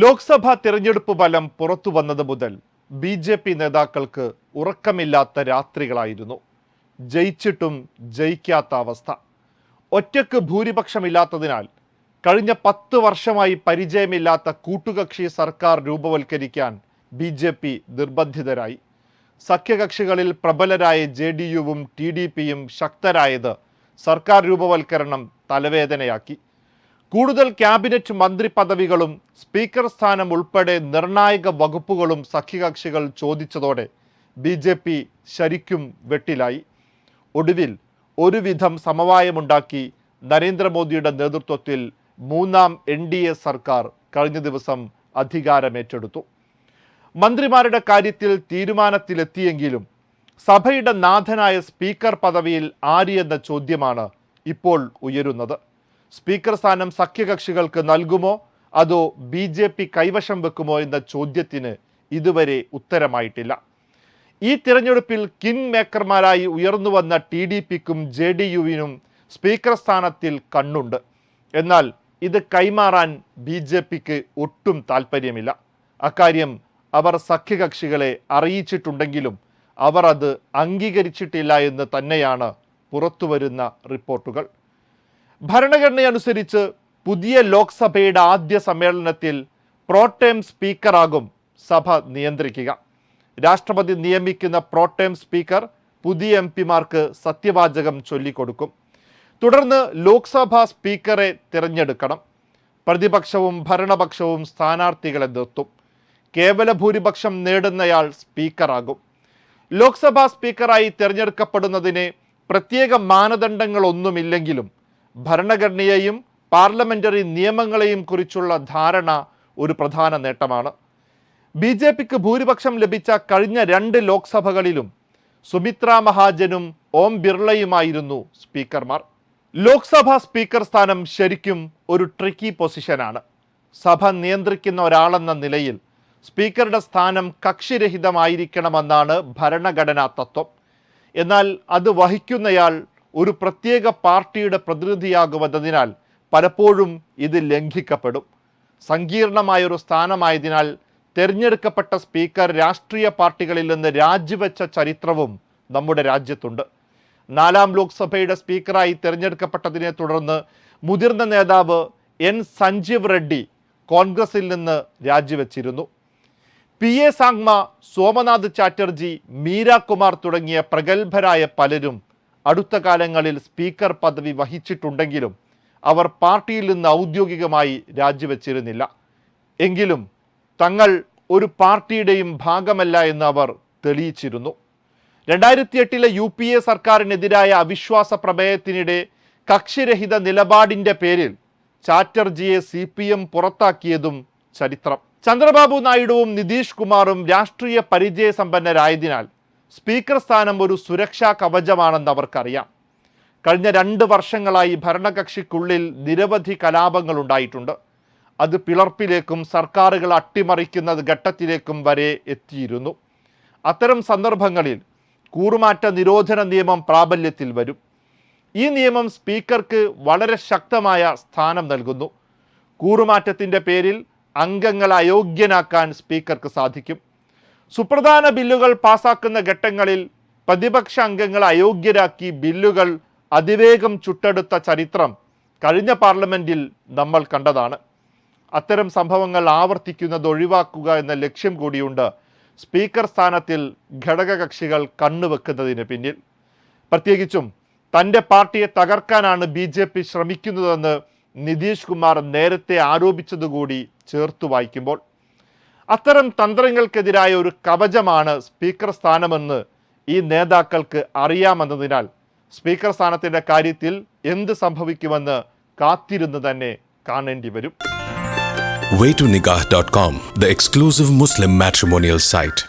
ലോക്സഭാ തിരഞ്ഞെടുപ്പ് ഫലം പുറത്തു വന്നത് മുതൽ ബി ജെ പി നേതാക്കൾക്ക് ഉറക്കമില്ലാത്ത രാത്രികളായിരുന്നു. ജയിച്ചിട്ടും ജയിക്കാത്ത അവസ്ഥ. ഒറ്റയ്ക്ക് ഭൂരിപക്ഷമില്ലാത്തതിനാൽ കഴിഞ്ഞ പത്ത് വർഷമായി പരിചയമില്ലാത്ത കൂട്ടുകക്ഷി സർക്കാർ രൂപവൽക്കരിക്കാൻ ബി ജെ പി നിർബന്ധിതരായി. സഖ്യകക്ഷികളിൽ പ്രബലരായ ജെ ഡി യുവും ടി ഡി പിയും ശക്തരായത് സർക്കാർ രൂപവൽക്കരണം തലവേദനയാക്കി. കൂടുതൽ ക്യാബിനറ്റ് മന്ത്രി പദവികളും സ്പീക്കർ സ്ഥാനം ഉൾപ്പെടെ നിർണായക വകുപ്പുകളും സഖ്യകക്ഷികൾ ചോദിച്ചതോടെ ബി ജെ പി ശരിക്കും വെട്ടിലായി. ഒടുവിൽ ഒരുവിധം സമവായമുണ്ടാക്കി നരേന്ദ്രമോദിയുടെ നേതൃത്വത്തിൽ മൂന്നാം എൻ ഡി എ സർക്കാർ കഴിഞ്ഞ ദിവസം അധികാരമേറ്റെടുത്തു. മന്ത്രിമാരുടെ കാര്യത്തിൽ തീരുമാനത്തിലെത്തിയെങ്കിലും സഭയുടെ നാഥനായ സ്പീക്കർ പദവിയിൽ ആര് എന്ന ചോദ്യമാണ് ഇപ്പോൾ ഉയരുന്നത്. സ്പീക്കർ സ്ഥാനം സഖ്യകക്ഷികൾക്ക് നൽകുമോ? അതോ ബി ജെ പി കൈവശം വെക്കുമോ എന്ന ചോദ്യത്തിന് ഇതുവരെ ഉത്തരമായിട്ടില്ല. ഈ തിരഞ്ഞെടുപ്പിൽ കിങ് മേക്കർമാരായി ഉയർന്നു വന്ന ടി ഡി പിക്കും ജെ ഡി യുവിനും സ്പീക്കർ സ്ഥാനത്തിൽ കണ്ണുണ്ട്. എന്നാൽ ഇത് കൈമാറാൻ ബി ജെ പിക്ക് ഒട്ടും താല്പര്യമില്ല അക്കാര്യം അവർ സഖ്യകക്ഷികളെ അറിയിച്ചിട്ടുണ്ടെങ്കിലും അവർ അത് അംഗീകരിച്ചിട്ടില്ല എന്ന് തന്നെയാണ് പുറത്തുവരുന്ന റിപ്പോർട്ടുകൾ. ഭരണഘടനയനുസരിച്ച് പുതിയ ലോക്സഭയുടെ ആദ്യ സമ്മേളനത്തിൽ പ്രോട്ടേം സ്പീക്കറാകും സഭ നിയന്ത്രിക്കുക. രാഷ്ട്രപതി നിയമിക്കുന്ന പ്രോട്ടേം സ്പീക്കർ പുതിയ എം പിമാർക്ക് സത്യവാചകം ചൊല്ലിക്കൊടുക്കും. തുടർന്ന് ലോക്സഭാ സ്പീക്കറെ തിരഞ്ഞെടുക്കണം. പ്രതിപക്ഷവും ഭരണപക്ഷവും സ്ഥാനാർത്ഥികളെ നിർത്തും. കേവല ഭൂരിപക്ഷം നേടുന്നയാൾ സ്പീക്കറാകും. ലോക്സഭാ സ്പീക്കറായി തിരഞ്ഞെടുക്കപ്പെടുന്നതിന് പ്രത്യേക മാനദണ്ഡങ്ങളൊന്നുമില്ലെങ്കിലും ഭരണഘടനയെയും പാർലമെന്ററി നിയമങ്ങളെയും കുറിച്ചുള്ള ധാരണ ഒരു പ്രധാന നേട്ടമാണ്. ബി ജെ പിക്ക് ഭൂരിപക്ഷം ലഭിച്ച കഴിഞ്ഞ രണ്ട് ലോക്സഭകളിലും സുമിത്ര മഹാജനും ഓം ബിർളയുമായിരുന്നു സ്പീക്കർമാർ. ലോക്സഭാ സ്പീക്കർ സ്ഥാനം ശരിക്കും ഒരു ട്രിക്കി പൊസിഷനാണ്. സഭ നിയന്ത്രിക്കുന്ന ഒരാളെന്ന നിലയിൽ സ്പീക്കറുടെ സ്ഥാനം കക്ഷിരഹിതമായിരിക്കണമെന്നാണ് ഭരണഘടനാ തത്വം. എന്നാൽ അത് വഹിക്കുന്നയാൾ ഒരു പ്രത്യേക പാർട്ടിയുടെ പ്രതിനിധിയാകുമെന്നതിനാൽ പലപ്പോഴും ഇത് ലംഘിക്കപ്പെടും. സങ്കീർണമായൊരു സ്ഥാനമായതിനാൽ തിരഞ്ഞെടുക്കപ്പെട്ട സ്പീക്കർ രാഷ്ട്രീയ പാർട്ടികളിൽ നിന്ന് രാജിവെച്ച ചരിത്രവും നമ്മുടെ രാജ്യത്തുണ്ട്. നാലാം ലോക്സഭയുടെ സ്പീക്കറായി തിരഞ്ഞെടുക്കപ്പെട്ടതിനെ തുടർന്ന് മുതിർന്ന നേതാവ് എൻ സഞ്ജീവ് റെഡ്ഡി കോൺഗ്രസിൽ നിന്ന് രാജിവെച്ചിരുന്നു. പി എ സാങ്മ സോമനാഥ് ചാറ്റർജി മീരാകുമാർ തുടങ്ങിയ പ്രഗത്ഭരായ പലരും അടുത്ത കാലങ്ങളിൽ സ്പീക്കർ പദവി വഹിച്ചിട്ടുണ്ടെങ്കിലും അവർ പാർട്ടിയിൽ നിന്ന് ഔദ്യോഗികമായി രാജിവെച്ചിരുന്നില്ല. എങ്കിലും തങ്ങൾ ഒരു പാർട്ടിയുടെയും ഭാഗമല്ല എന്ന് അവർ തെളിയിച്ചിരുന്നു. രണ്ടായിരത്തി എട്ടിലെ യു പി എ സർക്കാരിനെതിരായ അവിശ്വാസ പ്രമേയത്തിനിടെ കക്ഷിരഹിത നിലപാടിന്റെ പേരിൽ ചാറ്റർജിയെ സി പി എം പുറത്താക്കിയതും ചരിത്രം. ചന്ദ്രബാബു നായിഡുവും നിതീഷ് കുമാറും രാഷ്ട്രീയ പരിചയസമ്പന്നരായതിനാൽ സ്പീക്കർ സ്ഥാനം ഒരു സുരക്ഷാ കവചമാണെന്ന് അവർക്കറിയാം. കഴിഞ്ഞ രണ്ട് വർഷങ്ങളായി ഭരണകക്ഷിക്കുള്ളിൽ നിരവധി കലാപങ്ങൾ ഉണ്ടായിട്ടുണ്ട് അത് പിളർപ്പിലേക്കും സർക്കാരുകൾ അട്ടിമറിക്കുന്ന ഘട്ടത്തിലേക്കും വരെ എത്തിയിരുന്നു. അത്തരം സന്ദർഭങ്ങളിൽ കൂറുമാറ്റ നിരോധന നിയമം പ്രാബല്യത്തിൽ വരും. ഈ നിയമം സ്പീക്കർക്ക് വളരെ ശക്തമായ സ്ഥാനം നൽകുന്നു. കൂറുമാറ്റത്തിന്റെ പേരിൽ അംഗങ്ങളെ അയോഗ്യനാക്കാൻ സ്പീക്കർക്ക് സാധിക്കും. സുപ്രധാന ബില്ലുകൾ പാസാക്കുന്ന ഘട്ടങ്ങളിൽ പ്രതിപക്ഷ അംഗങ്ങളെ അയോഗ്യരാക്കി ബില്ലുകൾ അതിവേഗം ചുട്ടെടുത്ത ചരിത്രം കഴിഞ്ഞ പാർലമെന്റിൽ നമ്മൾ കണ്ടതാണ്. അത്തരം സംഭവങ്ങൾ ആവർത്തിക്കുന്നത് ഒഴിവാക്കുക എന്ന ലക്ഷ്യം കൂടിയുണ്ട് സ്പീക്കർ സ്ഥാനത്തിൽ ഘടകകക്ഷികൾ കണ്ണുവെക്കുന്നതിന് പിന്നിൽ. പ്രത്യേകിച്ചും തന്റെ പാർട്ടിയെ തകർക്കാനാണ് ബി ജെ പി ശ്രമിക്കുന്നതെന്ന് നിതീഷ് കുമാർ നേരത്തെ ആരോപിച്ചതുകൂടി ചേർത്തു വായിക്കുമ്പോൾ. അത്തരം തന്ത്രങ്ങൾക്കെതിരായ ഒരു കവചമാണ് സ്പീക്കർ സ്ഥാനമെന്ന് ഈ നേതാക്കൾക്ക് അറിയാമെന്നതിനാൽ സ്പീക്കർ സ്ഥാനത്തിന്റെ കാര്യത്തിൽ എന്ത് സംഭവിക്കുമെന്ന് കാത്തിരുന്ന് തന്നെ കാണേണ്ടി വരും the exclusive Muslim matrimonial site.